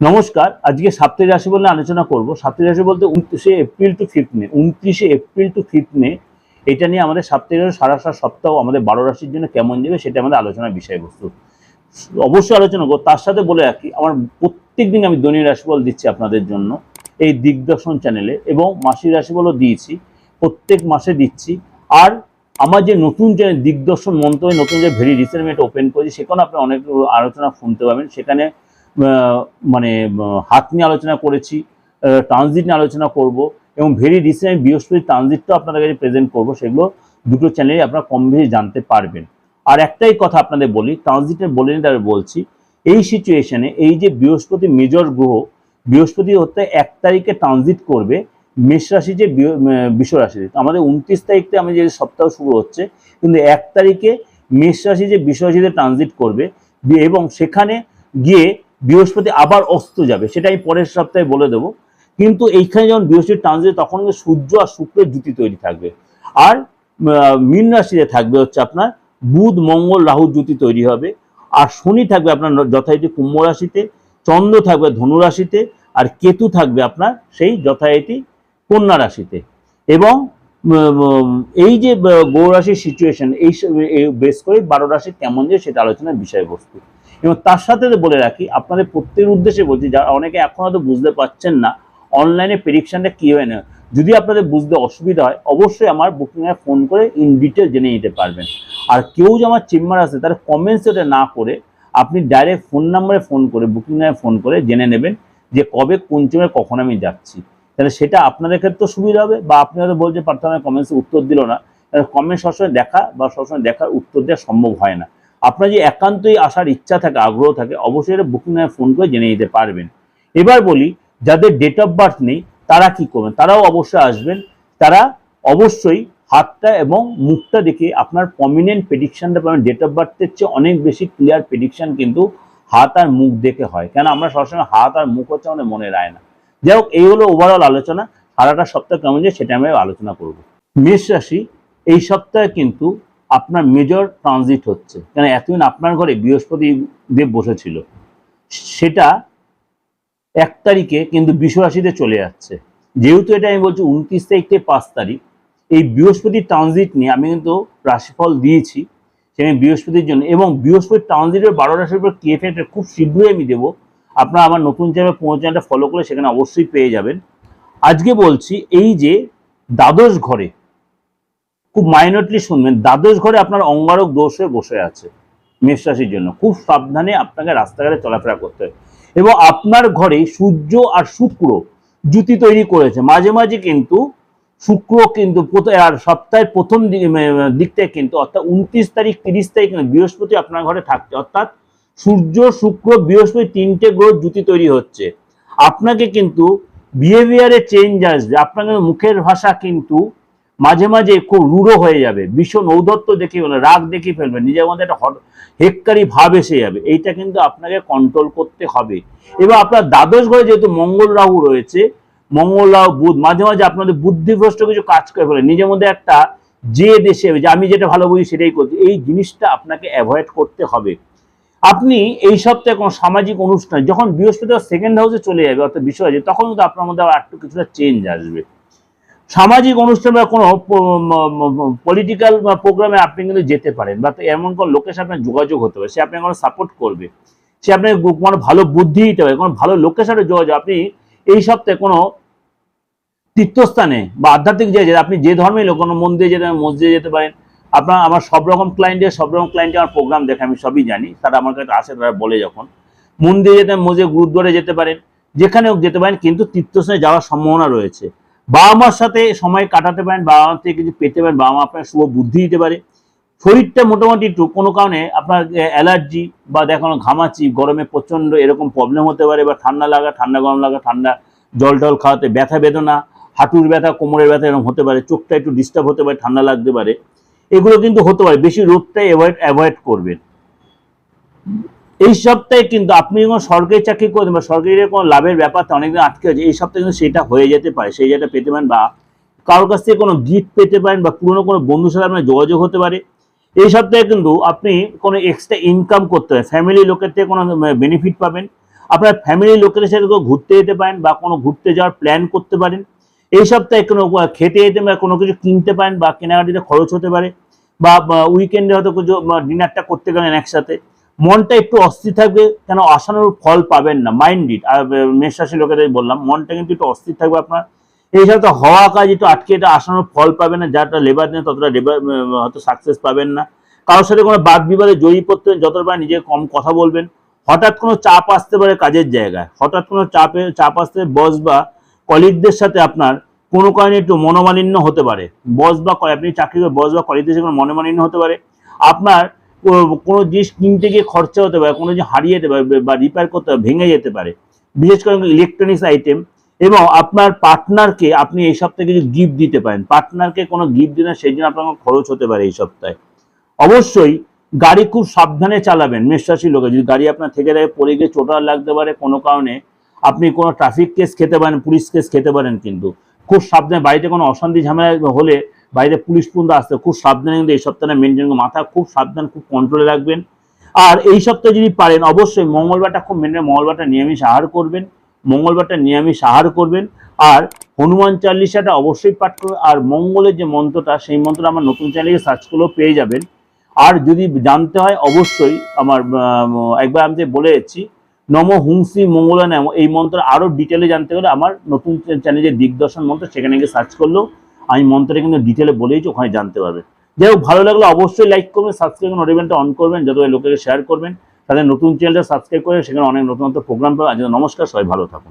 নমস্কার, আজকে সাপ্তাহিক রাশি বলে আলোচনা করব। সাপ্তাহিক রাশি বলতে উনত্রিশে এপ্রিল টু ফিফথ মে। উনত্রিশে এপ্রিল টু ফিফথ মে, এটা নিয়ে আমাদের সাপ্তাহিক রাশি সারা সারা সপ্তাহ আমাদের বারো রাশির জন্য কেমন যাবে সেটা আমাদের আলোচনার বিষয়বস্তু। অবশ্যই আলোচনা করব। তার সাথে বলে রাখি, আমার প্রত্যেক দিন আমি দৈনিক রাশিফল দিচ্ছি আপনাদের জন্য এই দিগদর্শন চ্যানেলে এবং মাসিক রাশিফলও দিয়েছি, প্রত্যেক মাসে দিচ্ছি। আর আমার যে নতুন চ্যানেল দিগদর্শন মন্ত্রণে নতুন যে ভেরি রিসেন্ট ওপেন করেছি সেখানে আপনি অনেক আলোচনা শুনতে পাবেন। সেখানে মানে হাত নিয়ে আলোচনা করেছি ট্রানজিট নিয়ে আলোচনা করব এবং ভেরি রিসেন্ট বৃহস্পতি ট্রানজিটটাও আপনাদের কাছে প্রেজেন্ট করব সেগুলো দুটো চ্যানেলে আপনারা কম বেশি জানতে পারবেন। আর একটাই কথা আপনাদের বলি ট্রানজিটের বলে নিতে আমি বলছি এই সিচুয়েশনে এই যে বৃহস্পতি মেজর গ্রহ বৃহস্পতি হতে এক তারিখে ট্রানজিট করবে মেষ রাশি যে বৃহ- আহ, বৃষ রাশি আমাদের উনত্রিশ তারিখ থেকে আমি যে সপ্তাহ শুরু হচ্ছে কিন্তু এক তারিখে মেষ রাশি যে বৃষ রাশিতে ট্রানজিট করবে এবং সেখানে গিয়ে বৃহস্পতি আবার অস্ত যাবে সেটা আমি পরের সপ্তাহে বলে দেবো। কিন্তু এইখানে যখন বৃহস্পতি ট্রানজিট তখন সূর্য আর শুক্রের জুতি তৈরি থাকবে। আর মীন রাশিতে থাকবে হচ্ছে আপনার বুধ মঙ্গল রাহু জুতি তৈরি হবে। আর শনি থাকবে আপনার যথারীতি কুম্ভ রাশিতে চন্দ্র থাকবে ধনু রাশিতে আর কেতু থাকবে আপনার সেই যথারীতি কন্যা রাশিতে। এবং এই যে আহ, গৌর রাশির সিচুয়েশন এই বেশ করে বারো রাশি কেমন যে সেটা আলোচনার বিষয়বস্তু। এবং তার সাথে বলে রাখি, আপনাদের প্রত্যেকের উদ্দেশ্যে বলছি, যারা অনেকে এখন হয়তো বুঝতে পারছেন না অনলাইনে প্রেডিকশনটা কী হয় না, যদি আপনাদের বুঝতে অসুবিধা হয়, অবশ্যই আমার বুকিংয়ে ফোন করে ইন ডিটেল জেনে নিতে পারবেন। আর কেউ যে আমার চেম্বার আছে তারা কমেন্টস না করে আপনি ডাইরেক্ট ফোন নাম্বারে ফোন করে বুকিং ফোন করে জেনে নেবেন যে কবে, কোন চেম্বারে কখন আমি যাচ্ছি। তাহলে সেটা আপনাদের ক্ষেত্রে সুবিধা হবে বা আপনি হয়তো বলছে প্রার্থনা কমেন্টসে উত্তর দিল না কমেন্ট সবসময় দেখা বা সবসময় দেখার উত্তর দেওয়া সম্ভব হয় না। আপনার যে একান্তই আসার ইচ্ছা থাকে, আগ্রহ থাকে, অবশ্যই এটা বুকিং ফোন করে জেনে নিতে পারবেন। এবার বলি, যাদের ডেট অফ বার্থ নেই, তারা কি করবেন? তারাও অবশ্যই আসবেন। তারা অবশ্যই হাতটা এবং মুখটা দেখে আপনার প্রমিনেন্ট প্রেডিকশানটা পাবেন। ডেট অফ বার্থের চেয়ে অনেক বেশি ক্লিয়ার প্রেডিকশন কিন্তু হাত আর মুখ দেখে হয়। কেন আমরা সবসময় হাত আর মুখ হচ্ছে আমাদের মনে রায় না যাই হোক, এই হলো ওভারঅল আলোচনা। সারাটা সপ্তাহ কেমন যায় সেটা আমরা আলোচনা করব। মেষ রাশি, এই সপ্তাহে কিন্তু আপনার মেজর ট্রানজিট হচ্ছে। কেন এতদিন আপনার ঘরে বৃহস্পতি দেব বসেছিল। সেটা এক তারিখে কিন্তু বিষ রাশিতে চলে যাচ্ছে যেহেতু এটা আমি বলছি উনত্রিশ তারিখ থেকে পাঁচ তারিখ, এই বৃহস্পতি ট্রানজিট নিয়ে আমি কিন্তু রাশিফল দিয়েছি সেখানে বৃহস্পতির জন্য। এবং বৃহস্পতি ট্রানজিটের বারো রাশির উপর কি এফেক্ট খুব শীঘ্রই আমি দেবো। আপনারা আমার নতুন চ্যানেল পৌঁছে চ্যানেলটা ফলো করে সেখানে অবশ্যই পেয়ে যাবেন। আজকে বলছি এই যে দ্বাদশ ঘরে খুব মাইনরলি শুনবেন। দ্বাদশ ঘরে আপনার অঙ্গারক দোষ হয়ে বসে আছে মেষ রাশির জন্য। খুব সাবধানে আপনাকে রাস্তাঘাটে চলাফেরা করতে হবে। এবং আপনার ঘরে সূর্য আর শুক্র জুতি তৈরি করেছে। মাঝে মাঝে কিন্তু শুক্র কিন্তু আর সপ্তাহের প্রথম দিক- দিকটায় কিন্তু অর্থাৎ উনত্রিশ তারিখ, তিরিশ তারিখ বৃহস্পতি আপনার ঘরে থাকছে। অর্থাৎ সূর্য, শুক্র, বৃহস্পতি তিনটে গ্রহ জুতি তৈরি হচ্ছে। আপনাকে কিন্তু বিহেভিয়ারে চেঞ্জ আসবে। আপনার কিন্তু মুখের ভাষা কিন্তু মাঝে মাঝে খুব রূঢ় হয়ে যাবে। ভীষণ ঔদত্ত দেখে ফেলবে, রাগ দেখে ফেলবে, নিজের মধ্যে একটা হেক্কারি ভাব এসে যাবে। এইটা কিন্তু আপনাকে কন্ট্রোল করতে হবে। এবার আপনার দ্বাদশ ঘরে যেহেতু মঙ্গল রাহু রয়েছে, মঙ্গল রাহু, বুধ, মাঝে মাঝে আপনাদের বুদ্ধিভ্রষ্ট কিছু কাজ করে ফেলে, নিজের মধ্যে একটা যে দেশে যে আমি যেটা ভালো বুঝি সেটাই করছি। এই জিনিসটা আপনাকে অ্যাভয়েড করতে হবে। আপনি এই সপ্তাহে কোনো সামাজিক অনুষ্ঠান, যখন বৃহস্পতি সেকেন্ড হাউসে চলে যাবে অর্থাৎ বিষয় আছে তখন কিন্তু আপনার মধ্যে আবার একটু কিছুটা চেঞ্জ আসবে। সামাজিক অনুষ্ঠান বা কোনো পলিটিক্যাল প্রোগ্রামে আপনি কিন্তু যেতে পারেন বা এমন কোনো লোকের সাথে আপনার যোগাযোগ হতে পারে, সে আপনাকে কোনো সাপোর্ট করবে। সে আপনাকে কোনো ভালো বুদ্ধি দিতে পারে, কোনো ভালো লোকের সাথে যোগাযোগ। আপনি এই সপ্তাহে কোনো তীর্থস্থানে বা আধ্যাত্মিক জায়গায় আপনি যে ধর্মের লোক, কোনো মন্দিরে যেতে মসজিদে যেতে পারেন, আপনার, আমার সব রকম ক্লায়েন্টের সব রকম ক্লায়েন্টে আমার প্রোগ্রাম দেখে আমি সবই জানি, তারা আমার কাছে আসে, তারা বলে যখন। মন্দিরে যেতে, মসজিদে, গুরুদ্বারে যেতে পারেন, যেখানে হোক যেতে পারেন, কিন্তু তীর্থস্থানে যাওয়ার সম্ভাবনা রয়েছে। বাবা মার সাথে সময় কাটাতে পারেন বাবা মার থেকে কিছু পেতে পারেন বাবা মা আপনার শুভ বুদ্ধি দিতে পারে। শরীরটা মোটামুটি একটু কোনো কারণে আপনার অ্যালার্জি বা দেখানো ঘামাচি, গরমে প্রচণ্ড এরকম প্রবলেম হতে পারে বা ঠান্ডা লাগা, ঠান্ডা গরম লাগা, ঠান্ডা জল টল খাওয়াতে ব্যথা, বেদনা, হাঁটুর ব্যথা, কোমরের ব্যথা এরকম হতে পারে, চোখটা একটু ডিস্টার্ব হতে পারে, ঠান্ডা লাগতে পারে। এগুলো কিন্তু হতে পারে, বেশি রোদটাই অ্যাভয়েড অ্যাভয়েড করবেন। এই সপ্তাহে কিন্তু আপনি যখন সরকারি চাকরি করবেন বা সরকারি কোনো লাভের ব্যাপারটা অনেকদিন আটকে আছে, এই সপ্তাহে কিন্তু সেটা হয়ে যেতে পারে, সেই জায়গাটা পেতে পারেন বা কারোর কাছ থেকে কোনো গিফট পেতে পারেন বা পুরনো কোনো বন্ধুর সাথে আপনার যোগাযোগ হতে পারে। এই সপ্তাহে কিন্তু আপনি কোনো এক্সট্রা ইনকাম করতে পারেন ফ্যামিলি লোকের থেকে কোনো বেনিফিট পাবেন। আপনার ফ্যামিলি লোকের সাথে ঘুরতে যেতে পারেন বা কোনো ঘুরতে যাওয়ার প্ল্যান করতে পারেন। এই সপ্তাহে কোনো খেতে যেতে বা কোনো কিছু কিনতে পারেন বা কেনাকাটিতে খরচ হতে পারে। বা উইকেন্ডে হয়তো কিছু ডিনারটা করতে গেলেন একসাথে। মনটা একটু অস্থির থাকবে, কেন আশানুরূপ ফল পাবেন না মাইন্ডেড আর মেষরাশি লোকেদের বললাম, মনটা কিন্তু একটু অস্থির থাকবে আপনার। এই সাথে হওয়া কাজ একটু আটকে, এটা আশানুরূপ ফল পাবেন না যাটা লেবার নেই ততটা লেবার হয়তো সাকসেস পাবেন না। কারোর সাথে কোনো বাদ বিবাদে জয়ী পড়তে যতটা নিজে কম কথা বলবেন, হঠাৎ কোনো চাপ আসতে পারে কাজের জায়গায়। হঠাৎ কোনো চাপে, চাপ আসতে বস বা কলিগদের সাথে আপনার কোনো কারণে একটু মনোমালিন্য হতে পারে। বস বা, আপনি চাকরি করে বস বা কলিগদের সাথে কোনো মনোমালিন্য হতে পারে। আপনার কোনো জিনিস কিনতে গিয়ে খরচা হতে পারে, কোনো জিনিস হারিয়ে যেতে পারে, বা রিপেয়ার করতে ভেঙে যেতে পারে। বিশেষ করে ইলেকট্রনিক্স আইটেম এবং আপনার পার্টনারকে আপনি এই সপ্তাহে কিছু গিফট দিতে পারেন। পার্টনারকে কোনো গিফট দিলে সেই জন্য আপনার খরচ হতে পারে এই সপ্তাহে। অবশ্যই গাড়ি খুব সাবধানে চালাবেন মেষরাশি লোকে যদি গাড়ি আপনার থেকে থাকে, পড়ে গিয়ে চোটার লাগতে পারে, কোনো কারণে আপনি কোনো ট্রাফিক কেস খেতে পারেন, পুলিশ কেস খেতে পারেন কিন্তু। খুব সাবধানে, বাড়িতে কোনো অশান্তি ঝামেলা হলে বাড়িতে পুলিশ পর্যন্ত আসতে খুব সাবধানে কিন্তু এই সপ্তাহে মেনটেন মাথা খুব সাবধান, খুব কন্ট্রোলে রাখবেন। আর এই সপ্তাহে যদি পারেন, অবশ্যই মঙ্গলবারটা খুব মেনে মঙ্গলবারটা নিরামিষ আহার করবেন। মঙ্গলবারটা নিরামিষ আহার করবেন। আর হনুমান চাল্লিশাটা অবশ্যই পাঠ করবেন আর মঙ্গলের যে মন্ত্রটা, সেই মন্ত্রটা আমার নতুন চ্যানেলে সার্চ করলেও পেয়ে যাবেন। আর যদি জানতে হয়, অবশ্যই আমার একবার আমি যে বলে যাচ্ছি, নম হুংসি মঙ্গলা নাম। এই মন্ত্র আরও ডিটেলে জানতে গেলে আমার নতুন চ্যানেলে যে দিগদর্শন মন্ত্র, সেখানে গিয়ে সার্চ করলেও আমি মন্ত্রে কিন্তু ডিটেলে বলেইছি ওখানে জানতে পারবে। যাই হোক, ভালো লাগলে অবশ্যই লাইক করবেন সাবস্ক্রাইব নোটিফিকেশনটা অন করবেন, যত লোকের শেয়ার করবেন, তাদের নতুন চ্যানেলটা সাবস্ক্রাইব করে সেখানে অনেক নতুন নতুন প্রোগ্রাম পাবেন। আজ নমস্কার, সবাই ভালো থাকুন।